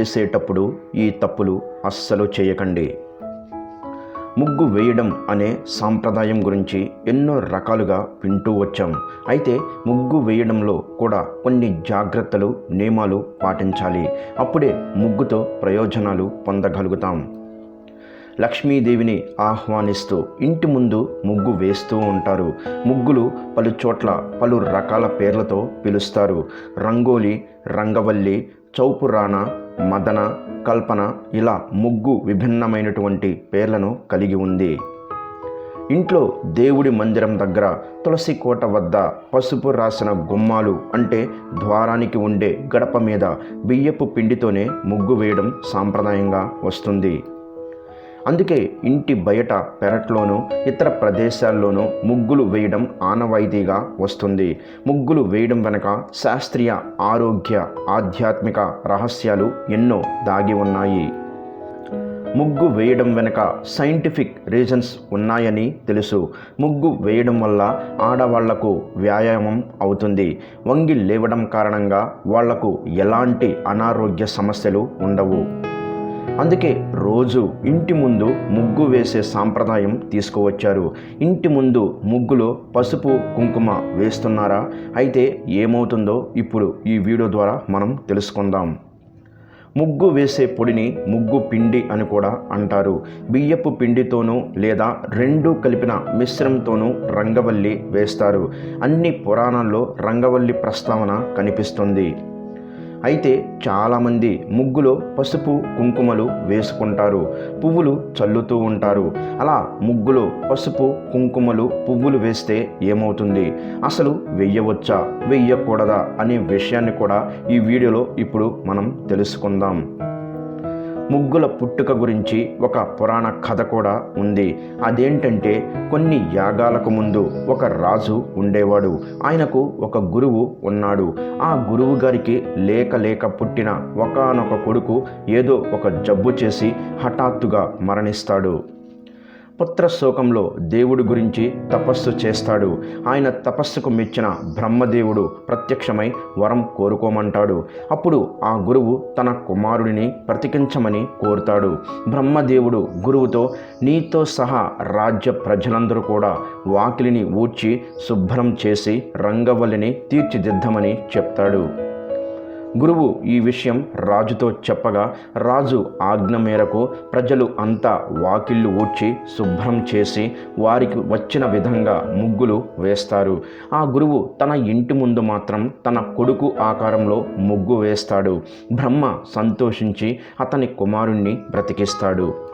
వేసేటప్పుడు ఈ తప్పులు అస్సలు చేయకండి. ముగ్గు వేయడం అనే సాంప్రదాయం గురించి ఎన్నో రకాలుగా వింటూ వచ్చాం. అయితే ముగ్గు వేయడంలో కూడా కొన్ని జాగ్రత్తలు నియమాలు పాటించాలి. అప్పుడే ముగ్గుతో ప్రయోజనాలు పొందగలుగుతాం. లక్ష్మీదేవిని ఆహ్వానిస్తూ ఇంటి ముందు ముగ్గు వేస్తూ ఉంటారు. ముగ్గులు పలు చోట్ల పలు రకాల పేర్లతో పిలుస్తారు. రంగోలి రంగవల్లి చౌపురాణ మదన కల్పన ఇలా ముగ్గు విభిన్నమైనటువంటి పేర్లను కలిగి ఉంది. ఇంట్లో దేవుడి మందిరం దగ్గర తులసి కోట వద్ద పసుపు రాసిన గుమ్మాలు అంటే ద్వారానికి ఉండే గడప మీద బియ్యపు పిండితోనే ముగ్గు వేయడం సాంప్రదాయంగా వస్తుంది. అందుకే ఇంటి బయట పెరట్లోనూ ఇతర ప్రదేశాల్లోనూ ముగ్గులు వేయడం ఆనవాయితీగా వస్తుంది. ముగ్గులు వేయడం వెనక శాస్త్రీయ ఆరోగ్య ఆధ్యాత్మిక రహస్యాలు ఎన్నో దాగి ఉన్నాయి. ముగ్గు వేయడం వెనుక సైంటిఫిక్ రీజన్స్ ఉన్నాయని తెలుసు. ముగ్గు వేయడం వల్ల ఆడవాళ్ళకు వ్యాయామం అవుతుంది. వంగి లేవడం కారణంగా వాళ్ళకు ఎలాంటి అనారోగ్య సమస్యలు ఉండవు. అందుకే రోజు ఇంటి ముందు ముగ్గు వేసే సాంప్రదాయం తీసుకువచ్చారు. ఇంటి ముందు ముగ్గులో పసుపు కుంకుమ వేస్తున్నారా? అయితే ఏమవుతుందో ఇప్పుడు ఈ వీడియో ద్వారా మనం తెలుసుకుందాం. ముగ్గు వేసే పొడిని ముగ్గు పిండి అని కూడా అంటారు. బియ్యపు పిండితోనూ లేదా రెండు కలిపిన మిశ్రమంతోనూ రంగవల్లి వేస్తారు. అన్ని పురాణాల్లో రంగవల్లి ప్రస్తావన కనిపిస్తుంది. అయితే చాలామంది ముగ్గులో పసుపు కుంకుమలు వేసుకుంటారు. పువ్వులు చల్లుతూ ఉంటారు. అలా ముగ్గులో పసుపు కుంకుమలు పువ్వులు వేస్తే ఏమవుతుంది? అసలు వెయ్యవచ్చా వెయ్యకూడదా అనే విషయాన్ని కూడా ఈ వీడియోలో ఇప్పుడు మనం తెలుసుకుందాం. ముగ్గుల పుట్టుక గురించి ఒక పురాణ కథ కూడా ఉంది. అదేంటంటే కొన్ని యాగాలకు ముందు ఒక రాజు ఉండేవాడు. ఆయనకు ఒక గురువు ఉన్నాడు. ఆ గురువు గారికి లేక లేక పుట్టిన ఒకనొక కొడుకు ఏదో ఒక జబ్బు చేసి హఠాత్తుగా మరణిస్తాడు. పుత్ర శోకంలో దేవుడి గురించి తపస్సు చేస్తాడు. ఆయన తపస్సుకు మెచ్చిన బ్రహ్మదేవుడు ప్రత్యక్షమై వరం కోరుకోమంటాడు. అప్పుడు ఆ గురువు తన కుమారుడిని ప్రతికించమని కోరుతాడు. బ్రహ్మదేవుడు గురువుతో నీతో సహా రాజ్య ప్రజలందరూ కూడా వాకిలిని ఊడ్చి శుభ్రం చేసి రంగవల్లిని తీర్చిదిద్దమని చెప్తాడు. గురువు ఈ విషయం రాజుతో చెప్పగా రాజు ఆజ్ఞ మేరకు ప్రజలు అంతా వాకిళ్ళు ఊడ్చి శుభ్రం చేసి వారికి వచ్చిన విధంగా ముగ్గులు వేస్తారు. ఆ గురువు తన ఇంటి ముందు మాత్రం తన కొడుకు ఆకారంలో ముగ్గు వేస్తాడు. బ్రహ్మ సంతోషించి అతని కుమారుణ్ణి బ్రతికిస్తాడు.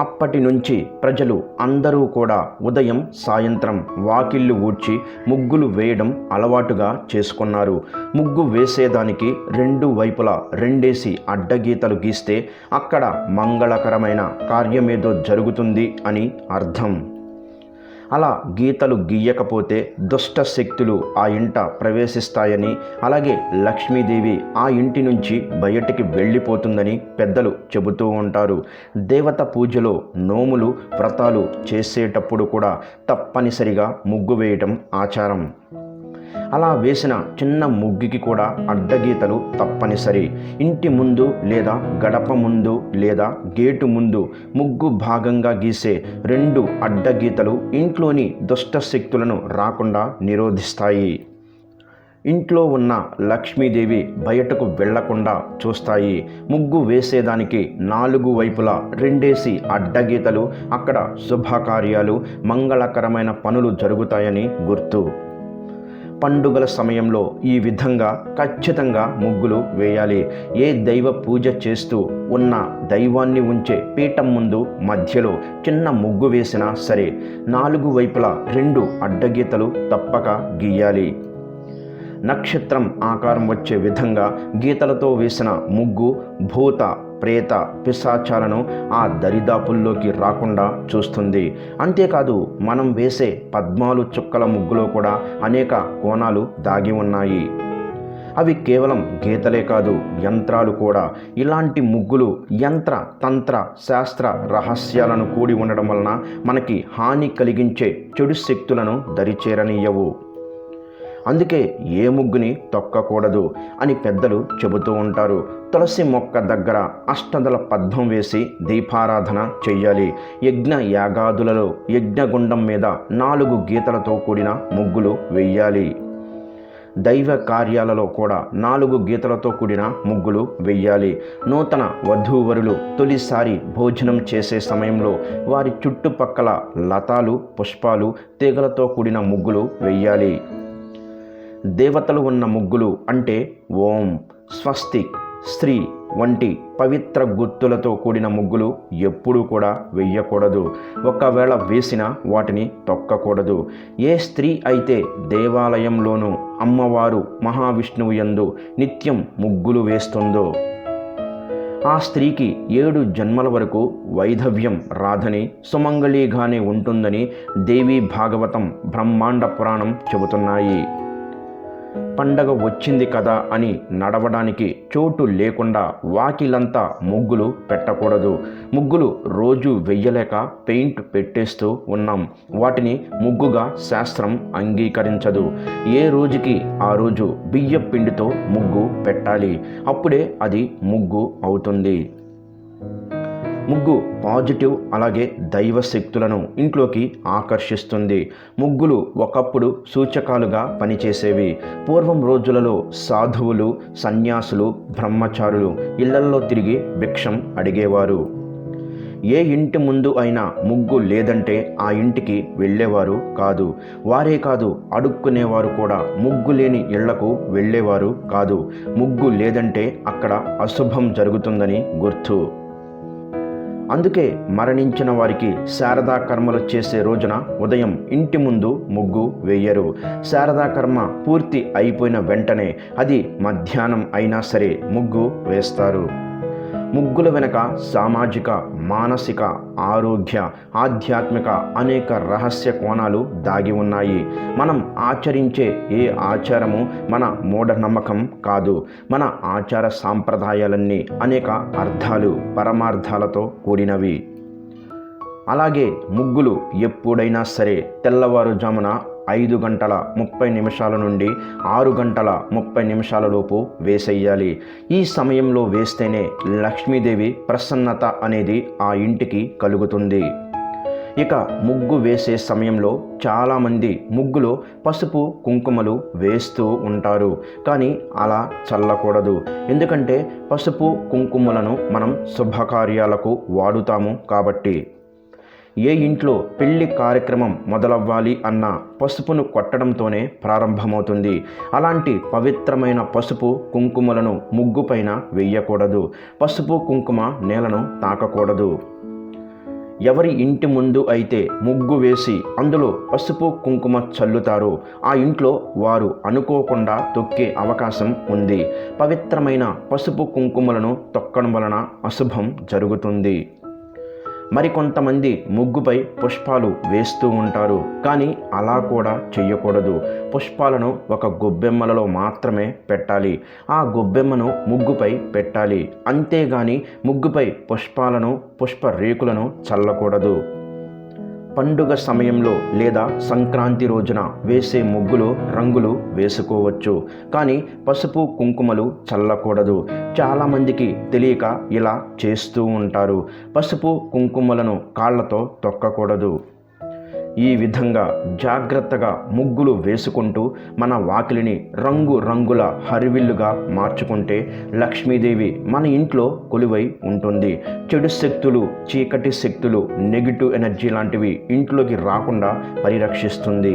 అప్పటి నుంచి ప్రజలు అందరూ కూడా ఉదయం సాయంత్రం వాకిళ్ళు ఊడ్చి ముగ్గులు వేయడం అలవాటుగా చేసుకున్నారు. ముగ్గు వేసేదానికి రెండు వైపులా రెండేసి అడ్డగీతలు గీస్తే అక్కడ మంగళకరమైన కార్యమేదో జరుగుతుంది అని అర్థం. అలా గీతలు గీయకపోతే దుష్ట శక్తులు ఆ ఇంట ప్రవేశిస్తాయని అలాగే లక్ష్మీదేవి ఆ ఇంటి నుంచి బయటికి వెళ్ళిపోతుందని పెద్దలు చెబుతూ ఉంటారు. దేవత పూజలో నోములు వ్రతాలు చేసేటప్పుడు కూడా తప్పనిసరిగా ముగ్గు వేయటం ఆచారం. అలా వేసిన చిన్న ముగ్గుకి కూడా అడ్డగీతలు తప్పనిసరి. ఇంటి ముందు లేదా గడప ముందు లేదా గేటు ముందు ముగ్గు భాగంగా గీసే రెండు అడ్డగీతలు ఇంట్లోని దుష్ట శక్తులను రాకుండా నిరోధిస్తాయి. ఇంట్లో ఉన్న లక్ష్మీదేవి బయటకు వెళ్ళకుండా చూస్తాయి. ముగ్గు వేసేదానికి నాలుగు వైపులా రెండేసి అడ్డగీతలు అక్కడ శుభకార్యాలు మంగళకరమైన పనులు జరుగుతాయని గుర్తు. పండుగల సమయంలో ఈ విధంగా ఖచ్చితంగా ముగ్గులు వేయాలి. ఏ దైవ పూజ చేస్తూ ఉన్న దైవాన్ని ఉంచే పీఠం ముందు మధ్యలో చిన్న ముగ్గు వేసినా సరే నాలుగు వైపులా రెండు అడ్డగీతలు తప్పక గీయాలి. నక్షత్రం ఆకారం వచ్చే విధంగా గీతలతో వేసిన ముగ్గు భూత ప్రేత పిశాచాలను ఆ దరిదాపుల్లోకి రాకుండా చూస్తుంది. అంతేకాదు మనం వేసే పద్మాలు చుక్కల ముగ్గులో కూడా అనేక కోణాలు దాగి ఉన్నాయి. అవి కేవలం గీతలే కాదు యంత్రాలు కూడా. ఇలాంటి ముగ్గులు యంత్ర తంత్ర శాస్త్ర రహస్యాలను కూడి ఉండడం వలన మనకి హాని కలిగించే చెడు శక్తులను దరిచేరనీయవు. అందుకే ఏ ముగ్గుని తొక్కకూడదు అని పెద్దలు చెబుతూ ఉంటారు. తులసి మొక్క దగ్గర అష్టదల పద్మం వేసి దీపారాధన చెయ్యాలి. యజ్ఞ యాగాదులలో యజ్ఞగుండం మీద నాలుగు గీతలతో కూడిన ముగ్గులు వెయ్యాలి. దైవ కార్యాలలో కూడా నాలుగు గీతలతో కూడిన ముగ్గులు వెయ్యాలి. నూతన వధూవరులు తొలిసారి భోజనం చేసే సమయంలో వారి చుట్టుపక్కల లతాలు పుష్పాలు తీగలతో కూడిన ముగ్గులు వెయ్యాలి. దేవతలు ఉన్న ముగ్గులు అంటే ఓం స్వస్తిక్ స్త్రీ వంటి పవిత్ర గుర్తులతో కూడిన ముగ్గులు ఎప్పుడూ కూడా వెయ్యకూడదు ఒకవేళ వేసిన వాటిని తొక్కకూడదు. ఏ స్త్రీ అయితే దేవాలయంలోనూ అమ్మవారు మహావిష్ణువు యందు నిత్యం ముగ్గులు వేస్తుందో ఆ స్త్రీకి ఏడు జన్మల వరకు వైధవ్యం రాదని సుమంగళిగానే ఉంటుందని దేవీ భాగవతం బ్రహ్మాండ పురాణం చెబుతున్నాయి. పండగ వచ్చింది కదా అని నడవడానికి చోటు లేకుండా వాకిలంతా ముగ్గులు పెట్టకూడదు. ముగ్గులు రోజు వెయ్యలేక పెయింట్ పెట్టేస్తూ ఉన్నాం. వాటిని ముగ్గుగా శాస్త్రం అంగీకరించదు. ఏ రోజుకి ఆ రోజు బియ్య పిండితో ముగ్గు పెట్టాలి. అప్పుడే అది ముగ్గు అవుతుంది. ముగ్గు పాజిటివ్ అలాగే దైవ శక్తులను ఇంట్లోకి ఆకర్షిస్తుంది. ముగ్గులు ఒకప్పుడు సూచకాలుగా పనిచేసేవి. పూర్వం రోజులలో సాధువులు సన్యాసులు బ్రహ్మచారులు ఇళ్ళల్లో తిరిగి భిక్షం అడిగేవారు. ఏ ఇంటి ముందు అయినా ముగ్గు లేదంటే ఆ ఇంటికి వెళ్ళేవారు కాదు. వారే కాదు అడుక్కునేవారు కూడా ముగ్గు లేని ఇళ్ళకు వెళ్ళేవారు కాదు. ముగ్గు లేదంటే అక్కడ అశుభం జరుగుతుందని గుర్తు. అందుకే మరణించిన వారికి శారదా కర్మలు చేసే రోజున ఉదయం ఇంటి ముందు ముగ్గు వేయరు. శారదా కర్మ పూర్తి అయిపోయిన వెంటనే అది మధ్యాహ్నం అయినా సరే ముగ్గు వేస్తారు. ముగ్గుల వెనక సామాజిక మానసిక ఆరోగ్య ఆధ్యాత్మిక అనేక రహస్య కోణాలు దాగి ఉన్నాయి. మనం ఆచరించే ఏ ఆచారము మన మూఢనమ్మకం కాదు. మన ఆచార సాంప్రదాయాలన్నీ అనేక అర్థాలు పరమార్థాలతో కూడినవి. అలాగే ముగ్గులు ఎప్పుడైనా సరే తెల్లవారుజామున ఐదు గంటల ముప్పై నిమిషాల నుండి ఆరు గంటల ముప్పై నిమిషాల లోపు వేసేయాలి. ఈ సమయంలో వేస్తేనే లక్ష్మీదేవి ప్రసన్నత అనేది ఆ ఇంటికి కలుగుతుంది. ఇక ముగ్గు వేసే సమయంలో చాలామంది ముగ్గులో పసుపు కుంకుమలు వేస్తూ ఉంటారు. కానీ అలా చల్లకూడదు. ఎందుకంటే పసుపు కుంకుమలను మనం శుభకార్యాలకు వాడుతాము కాబట్టి. ఏ ఇంట్లో పెళ్ళి కార్యక్రమం మొదలవ్వాలి అన్న పసుపును కొట్టడంతోనే ప్రారంభమవుతుంది. అలాంటి పవిత్రమైన పసుపు కుంకుమలను ముగ్గుపైన వెయ్యకూడదు పసుపు కుంకుమ నేలను తాకకూడదు. ఎవరి ఇంటి ముందు అయితే ముగ్గు వేసి అందులో పసుపు కుంకుమ చల్లుతారో. ఆ ఇంట్లో వారు అనుకోకుండా తొక్కే అవకాశం ఉంది. పవిత్రమైన పసుపు కుంకుమలను తొక్కడం వలన అశుభం జరుగుతుంది. మరికొంతమంది ముగ్గుపై పుష్పాలు వేస్తూ ఉంటారు. కానీ అలా కూడా చెయ్యకూడదు. పుష్పాలను ఒక గొబ్బెమ్మలలో మాత్రమే పెట్టాలి. ఆ గొబ్బెమ్మను ముగ్గుపై పెట్టాలి. అంతేగాని ముగ్గుపై పుష్పాలను పుష్ప రేకులను చల్లకూడదు. పండుగ సమయంలో లేదా సంక్రాంతి రోజున వేసే ముగ్గులు రంగులు వేసుకోవచ్చు. కానీ పసుపు కుంకుమలు చల్లకూడదు. చాలామందికి తెలియక ఇలా చేస్తూ ఉంటారు. పసుపు కుంకుమలను కాళ్ళతో తొక్కకూడదు. ఈ విధంగా జాగ్రత్తగా ముగ్గులు వేసుకుంటూ మన వాకిలిని రంగు రంగుల హరివిల్లుగా మార్చుకుంటే లక్ష్మీదేవి మన ఇంట్లో కొలువై ఉంటుంది. చెడు శక్తులు చీకటి శక్తులు నెగిటివ్ ఎనర్జీ లాంటివి ఇంట్లోకి రాకుండా పరిరక్షిస్తుంది.